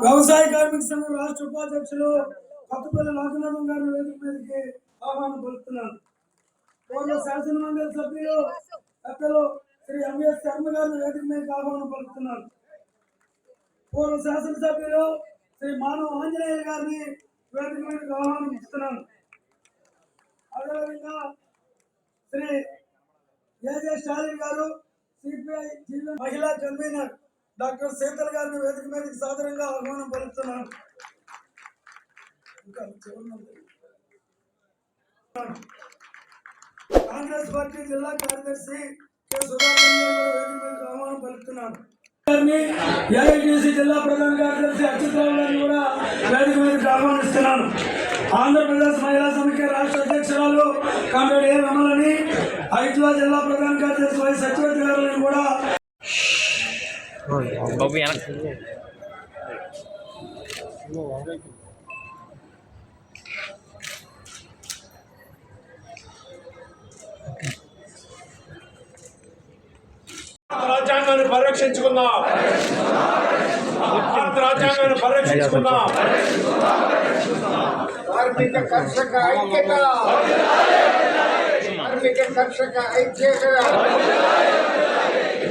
వ్యవసాయ కార్మిక సంఘం రాష్ట్ర ఉపాధ్యక్షులు కొత్తపల్లి లోకనాథం గారి వేదిక మీదకి ఆహ్వానం పలుకుతున్నాను పూర్వ శాసన మండలి సభ్యులు పెద్దలు శ్రీ ఎంఎస్ శర్మ గారిని వేదిక మీదకి ఆహ్వానం పలుకుతున్నాను పూర్వ శాసనసభ్యులు శ్రీ మానవ ఆంజనేయ గారిని వేదిక మీదకి ఆహ్వానం ఇస్తున్నాను. అదేవిధంగా శ్రీ ఏజే స్టాలిన్ గారు సిపిఐ జిల్లా మహిళా కన్వీనర్ డాక్టర్ శీతల్ గారిని వేదిక మీదకి సాధారణంగా ఆహ్వానం పలుకుతున్నాను. ఇంకా కాంగ్రెస్ పార్టీ జిల్లా కార్యదర్శి కె. ఆహ్వానం పలుకుతున్నాను. గారిని ఏఐటీసీ జిల్లా ప్రధాన కార్యదర్శి అచ్యుతరావు గారిని కూడా వేదిక మీదకి ఆహ్వానిస్తున్నాను. ఆంధ్రప్రదేశ్ మహిళా సమైక్య రాష్ట్ర అధ్యక్షురాలు కామ్రేడ్ ఏ. రమలని హైదరాబాద్ జిల్లా ప్రధాన కార్యదర్శి వై. సత్యవతి గారిని కూడా బాబు భారత రాజ్యాంగాన్ని పరిరక్షించుకుందాం. భారత రాజ్యాంగాన్ని పరిరక్షించుకుందాం. కార్మిక కర్షక ఐక్యత. కార్మిక కర్షక ఐక్యత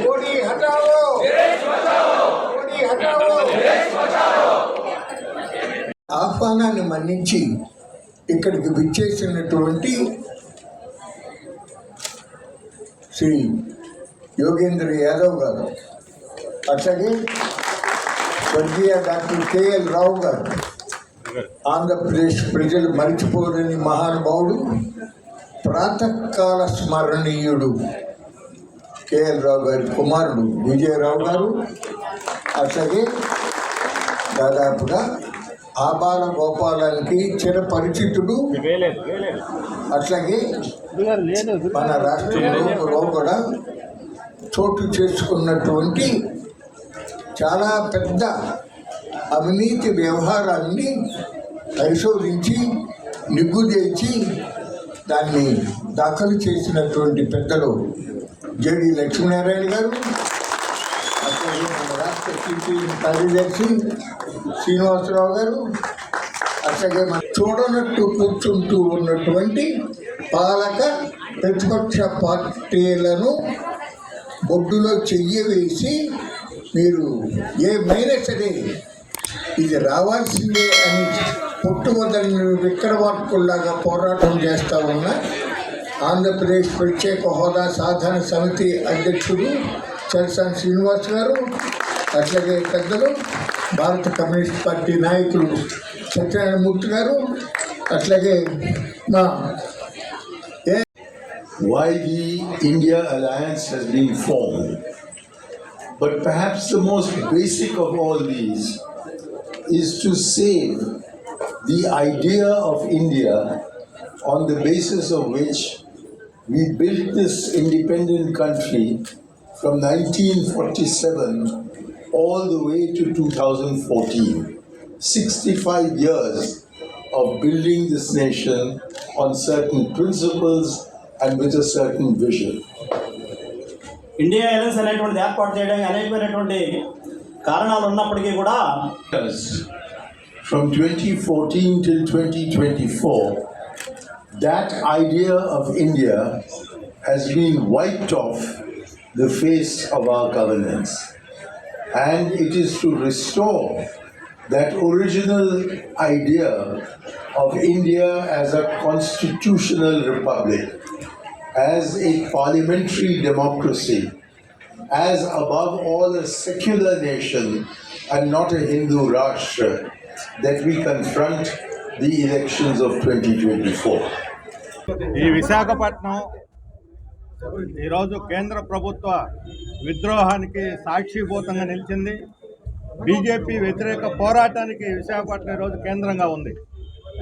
మోడీ హటావో మోడీ హటావో ఆహ్వానాన్ని మన్నించి ఇక్కడికి విచ్చేసినటువంటి శ్రీ యోగేంద్ర యాదవ్ గారు అట్లాగే స్వర్గీయ డాక్టర్ కేఎల్ రావు గారు ఆంధ్రప్రదేశ్ ప్రజలు మరిచిపోలేని మహానుభావుడు ప్రాతకాల స్మరణీయుడు కేఎల్ రావు గారి కుమారుడు విజయరావు గారు అట్లాగే దాదాపుగా ఆబాల గోపాలానికి చిరపరిచితుడు అట్లాగే మన రాష్ట్రంలో కూడా చోటు చేసుకున్నటువంటి చాలా పెద్ద అవినీతి వ్యవహారాన్ని పరిశోధించి నిగ్గుదేల్చి దాన్ని దాఖలు చేసినటువంటి పెద్దలు జేడి లక్ష్మీనారాయణ గారు రాష్ట్ర కార్యదర్శి శ్రీనివాసరావు గారు అట్లాగే మనం చూడనట్టు కూర్చుంటూ ఉన్నటువంటి పాలక ప్రతిపక్ష పార్టీలను బొడ్డులో చెయ్యి వేసి మీరు ఏమైనా సరే ఇది రావాల్సిందే అని పుట్టువదని విక్రమార్కుల్లాగా పోరాటం చేస్తా ఉన్న ఆంధ్రప్రదేశ్ ప్రత్యేక హోదా సాధన సమితి అధ్యక్షుడు చలసాని శ్రీనివాస్ గారు అట్లాగే పెద్దలు భారత కమ్యూనిస్ట్ పార్టీ నాయకులు సత్యనారాయణమూర్తి గారు అట్లాగే మా why the India alliance has been formed. But perhaps the most basic of all these is to save the idea of India on the basis of which we built this independent country from 1947 all the way to 2014. 65 years of building this nation on certain principles and with a certain vision. India alliance అనేటువంటిది ఏర్పాటు చేయడానికి అనేకమైనటువంటి కారణాలు ఉన్నప్పటికీ కూడా Years, From 2014 till 2024, that idea of India has been wiped off the face of our governance. And it is to restore that original idea of India as a constitutional republic, as a parliamentary democracy, as above all a secular nation and not a Hindu Rashtra, that we confront the elections of 2024. ఈ విశాఖపట్నం ఈరోజు కేంద్ర ప్రభుత్వ విద్రోహానికి సాక్షిభూతంగా నిలిచింది. BJP వ్యతిరేక పోరాటానికి విశాఖపట్నం ఈరోజు కేంద్రంగా ఉంది.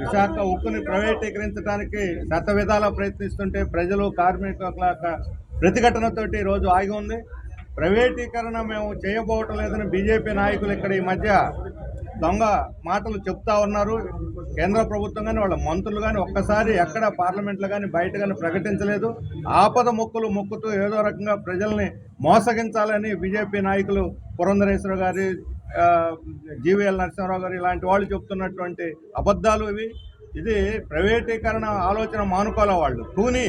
విశాఖ ఉక్కుని ప్రైవేటీకరించడానికి శత విధాలా ప్రయత్నిస్తుంటే ప్రజలు కార్మికుల ప్రతిఘటనతోటి ఈరోజు ఆగి ఉంది. ప్రైవేటీకరణ మేము చేయబోవటం లేదని బీజేపీ నాయకులు ఇక్కడ ఈ మధ్య దొంగ మాటలు చెప్తా ఉన్నారు. కేంద్ర ప్రభుత్వం కానీ వాళ్ళ మంత్రులు కానీ ఒక్కసారి ఎక్కడ పార్లమెంట్లో కానీ బయట కానీ ప్రకటించలేదు. ఆపద మొక్కులు మొక్కుతూ ఏదో రకంగా ప్రజల్ని మోసగించాలని బీజేపీ నాయకులు పురంధరేశ్వర గారి జీవీఎల్ నరసింహారావు గారు ఇలాంటి వాళ్ళు చెప్తున్నటువంటి అబద్ధాలు ఇవి. ఇది ప్రైవేటీకరణ ఆలోచన మానుకోలే వాళ్ళు. కూని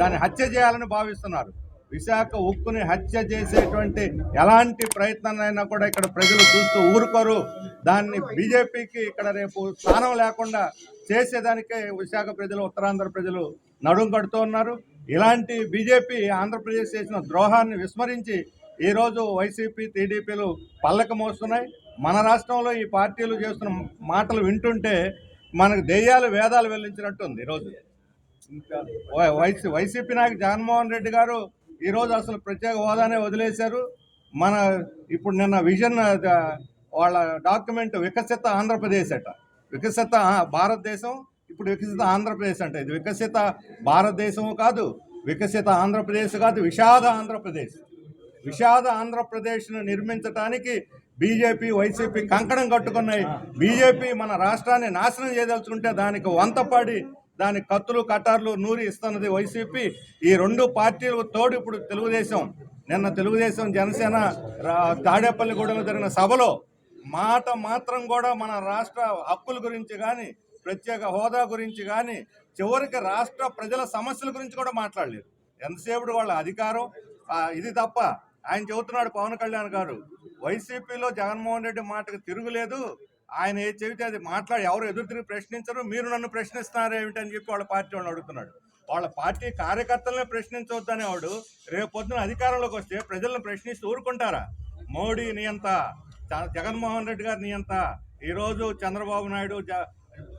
దాన్ని హత్య చేయాలని భావిస్తున్నారు. విశాఖ ఉక్కుని హత్య చేసేటువంటి ఎలాంటి ప్రయత్నాలైనా కూడా ఇక్కడ ప్రజలు చూస్తూ ఊరుకోరు. దాన్ని బీజేపీకి ఇక్కడ రేపు స్థానం లేకుండా చేసేదానికే విశాఖ ప్రజలు ఉత్తరాంధ్ర ప్రజలు నడుం కడుతూ ఉన్నారు. ఇలాంటి బీజేపీ ఆంధ్రప్రదేశ్ చేసిన ద్రోహాన్ని విస్మరించి ఈరోజు వైసీపీ టీడీపీలు పల్లక మోస్తున్నాయి. మన రాష్ట్రంలో ఈ పార్టీలు చేస్తున్న మాటలు వింటుంటే మనకు దెయ్యాలు వేదాలు వెల్లించినట్టుంది ఈరోజు. వైసీ వైసీపీ నాయకు జగన్మోహన్ రెడ్డి గారు ఈరోజు అసలు ప్రత్యేక హోదానే వదిలేశారు. మన ఇప్పుడు నిన్న విజన్ వాళ్ళ డాక్యుమెంట్ వికసిత ఆంధ్రప్రదేశ్ అట. వికసిత భారతదేశం ఇప్పుడు వికసిత ఆంధ్రప్రదేశ్ అంటే. ఇది వికసిత భారతదేశం కాదు వికసిత ఆంధ్రప్రదేశ్ కాదు విషాద ఆంధ్రప్రదేశ్. విషాద ఆంధ్రప్రదేశ్ను నిర్మించడానికి బీజేపీ వైసీపీ కంకణం కట్టుకున్నాయి. బీజేపీ మన రాష్ట్రాన్ని నాశనం చేయదలుచుకుంటే దానికి వంతపాడి దాని కత్తులు కటార్లు నూరి ఇస్తున్నది వైసీపీ. ఈ రెండు పార్టీలకు తోడు ఇప్పుడు తెలుగుదేశం. నిన్న తెలుగుదేశం జనసేన రా- జరిగిన సభలో మాట మాత్రం కూడా మన రాష్ట్ర హక్కుల గురించి కానీ ప్రత్యేక హోదా గురించి కానీ చివరికి రాష్ట్ర ప్రజల సమస్యల గురించి కూడా మాట్లాడలేదు. ఎంతసేపుడు వాళ్ళ అధికారం? ఇది తప్ప ఆయన చెబుతున్నాడు పవన్ కళ్యాణ్ గారు. వైసీపీలో జగన్మోహన్ రెడ్డి మాటకు తిరుగులేదు. ఆయన ఏ చెబితే అది మాట్లాడి ఎవరు ఎదురు తిరిగి ప్రశ్నించరు. మీరు నన్ను ప్రశ్నిస్తున్నారు ఏమిటని చెప్పి వాళ్ళ పార్టీ వాళ్ళు అడుగుతున్నాడు. వాళ్ళ పార్టీ కార్యకర్తలనే ప్రశ్నించవద్దనే వాడు రేపు పొద్దున అధికారంలోకి వస్తే ప్రజలను ప్రశ్నిస్తూ ఊరుకుంటారా? మోడీ నియంత జగన్మోహన్ రెడ్డి గారి నియంత ఈరోజు చంద్రబాబు నాయుడు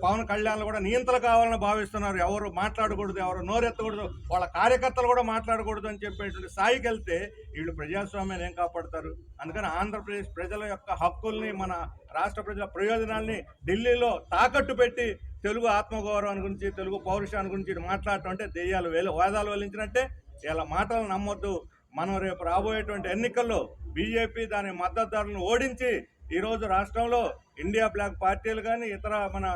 పవన్ కళ్యాణ్ కూడా నియంత్రణ కావాలని భావిస్తున్నారు. ఎవరు మాట్లాడకూడదు ఎవరు నోరెత్తకూడదు వాళ్ళ కార్యకర్తలు కూడా మాట్లాడకూడదు అని చెప్పేటువంటి స్థాయికి వెళ్తే వీళ్ళు ప్రజాస్వామ్యాన్ని ఏం కాపాడతారు? అందుకని ఆంధ్రప్రదేశ్ ప్రజల యొక్క హక్కుల్ని మన రాష్ట్ర ప్రజల ప్రయోజనాల్ని ఢిల్లీలో తాకట్టు పెట్టి తెలుగు ఆత్మగౌరవాన్ని గురించి తెలుగు పౌరుషాన్ని గురించి మాట్లాడటం అంటే దెయ్యాలు వేలు వాదాలు వెలించినట్టే ఇలా మాటలు నమ్మొద్దు. మనం రేపు రాబోయేటువంటి ఎన్నికల్లో బీజేపీ దాని మద్దతుదారులను ఓడించి ఈరోజు రాష్ట్రంలో ఇండియా బ్లాక్ పార్టీలు కానీ ఇతర మన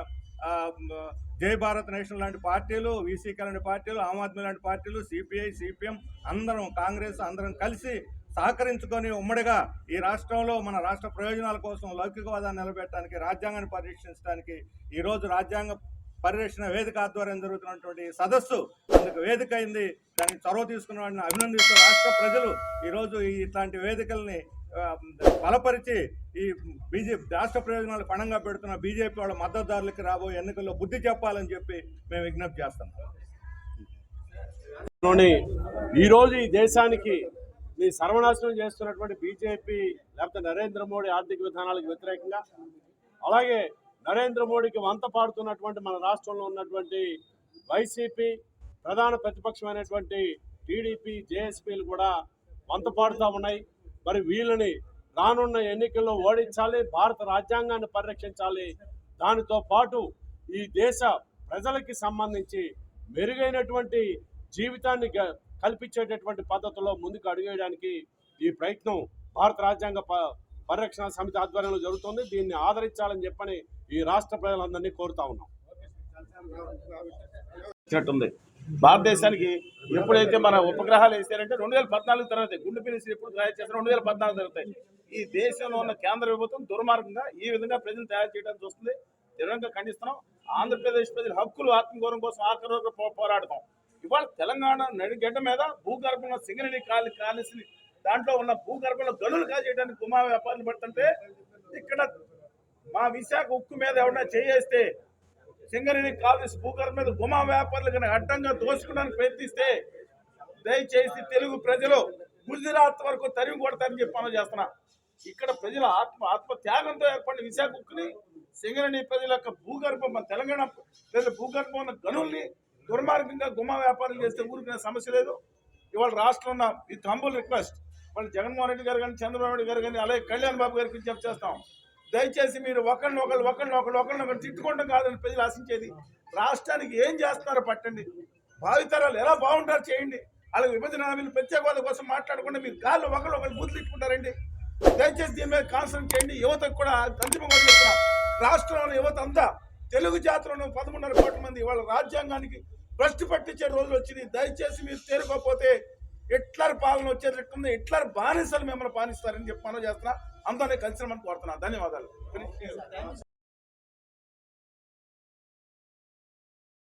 జై భారత్ నేషనల్ లాంటి పార్టీలు వీసీకే లాంటి పార్టీలు ఆమ్ ఆద్మీ లాంటి పార్టీలు సిపిఐ సిపిఎం అందరం కాంగ్రెస్ అందరం కలిసి సహకరించుకొని ఉమ్మడిగా ఈ రాష్ట్రంలో మన రాష్ట్ర ప్రయోజనాల కోసం లౌకికవాదాన్ని నిలబెట్టడానికి రాజ్యాంగాన్ని పరిరక్షించడానికి ఈరోజు రాజ్యాంగ పరిరక్షణ వేదిక ఆధ్వర్యం జరుగుతున్నటువంటి సదస్సు అందుకు వేదిక అయింది. దానికి చొరవ తీసుకున్న వాడిని అభినందిస్తూ రాష్ట్ర ప్రజలు ఈరోజు ఇట్లాంటి వేదికల్ని బలపరిచి ఈ బీజేపీ రాష్ట్ర ప్రయోజనాలు పణంగా పెడుతున్న బీజేపీ వాళ్ళ మద్దతుదారులకి రాబోయే ఎన్నికల్లో బుద్ధి చెప్పాలని చెప్పి మేము విజ్ఞప్తి చేస్తున్నాం. ఈరోజు ఈ దేశానికి మీ సర్వనాశనం చేస్తున్నటువంటి బీజేపీ లేకపోతే నరేంద్ర మోడీ ఆర్థిక విధానాలకు వ్యతిరేకంగా అలాగే నరేంద్ర మోడీకి వంత పాడుతున్నటువంటి మన రాష్ట్రంలో ఉన్నటువంటి వైసీపీ ప్రధాన ప్రతిపక్షమైనటువంటి టీడీపీ జేఎస్పీలు కూడా వంత పాడుతూ ఉన్నాయి. మరి వీళ్ళని రానున్న ఎన్నికల్లో ఓడించాలి భారత రాజ్యాంగాన్ని పరిరక్షించాలి. దానితో పాటు ఈ దేశ ప్రజలకి సంబంధించి మెరుగైనటువంటి జీవితాన్ని కల్పించేటటువంటి పద్ధతిలో ముందుకు అడుగేయడానికి ఈ ప్రయత్నం భారత రాజ్యాంగ ప- పరిరక్షణ సమితి ఆధ్వర్యంలో జరుగుతుంది. దీన్ని ఆదరించాలని చెప్పని ఈ రాష్ట్ర ప్రజలందరినీ కోరుతా ఉన్నాం. భారతదేశానికి ఎప్పుడైతే మన ఉపగ్రహాలు వేసారంటే రెండు వేల పద్నాలుగు తర్వాత గుండె ఎప్పుడు తయారు చేస్తారు రెండు వేల పద్నాలుగు జరుగుతాయి ఈ దేశంలో ఉన్న కేంద్ర ప్రభుత్వం దుర్మార్గంగా ఈ విధంగా ప్రజలు తయారు చేయడానికి చూస్తుంది. తీవ్రంగా ఖండిస్తున్నాం. ఆంధ్రప్రదేశ్ ప్రజల హక్కులు ఆత్మగౌరవం కోసం ఆఖరి పోరాడతాం. ఇవాళ తెలంగాణ నడిగడ్డ మీద భూగర్భంలో సింగరేణి కాలి కాలిసి దాంట్లో ఉన్న భూగర్భంలో గనులు కాజేయడానికి గుమా వ్యాపారులు పడుతుంటే ఇక్కడ మా విశాఖ ఉక్కు మీద ఎవరైనా చేయేస్తే సింగరేణి కాల్స్ భూగర్భ మీద గుమా వ్యాపారులు కనుక అడ్డంగా దోచుకోవడానికి ప్రయత్నిస్తే దయచేసి తెలుగు ప్రజలు గుజరాత్ వరకు తరిమి కొడతారని చెప్పి మనం చేస్తున్నా. ఇక్కడ ప్రజల ఆత్మ ఆత్మ త్యాగంతో ఏర్పడిన విశాఖ ఉక్కుని సింగరేణి ప్రజల యొక్క భూగర్భం మన తెలంగాణ ప్రజల భూగర్భం ఉన్న గనుల్ని దుర్మార్గంగా గుమా వ్యాపారం చేస్తే ఊరుకునే సమస్య లేదు. ఇవాళ రాష్ట్రంలో ఉన్న విత్ హంబుల్ రిక్వెస్ట్ వాళ్ళు జగన్మోహన్ రెడ్డి గారు కానీ చంద్రబాబు నాయుడు గారు కానీ అలాగే కళ్యాణ్ బాబు గారికి విజ్ఞప్తి చేస్తాం. దయచేసి మీరు ఒకరిని ఒకరు ఒకరిని ఒకరు ఒకరిని ఒకరు తిట్టుకోవడం కాదని ప్రజలు ఆశించేది. రాష్ట్రానికి ఏం చేస్తున్నారో పట్టండి. భావితరాలు ఎలా బాగుంటారో చేయండి. అలాగే విభజన హామీలు ప్రత్యేక హోదా కోసం మాట్లాడకుండా మీరు గాల్లో ఒకరు ఒకరు బూతులు తిట్టుకుంటారండి. దయచేసి దీని మీద కాన్సన్ చేయండి. యువతకు కూడా అంతిమంగా రాష్ట్రంలో యువత అంతా తెలుగు జాతులను పదమూడున్నర కోట్ల మంది వాళ్ళ రాజ్యాంగానికి భ్రష్టు పట్టించే రోజులు వచ్చింది. దయచేసి మీరు తేరుకోకపోతే హిట్లర్ పాలన వచ్చేటట్టుంది. హిట్లర్ బానిసలు మిమ్మల్ని పాలిస్తారని చెప్పి మనం చేస్తున్నా. అందరినీ కలిసి మనం కోరుతున్నాం ధన్యవాదాలు.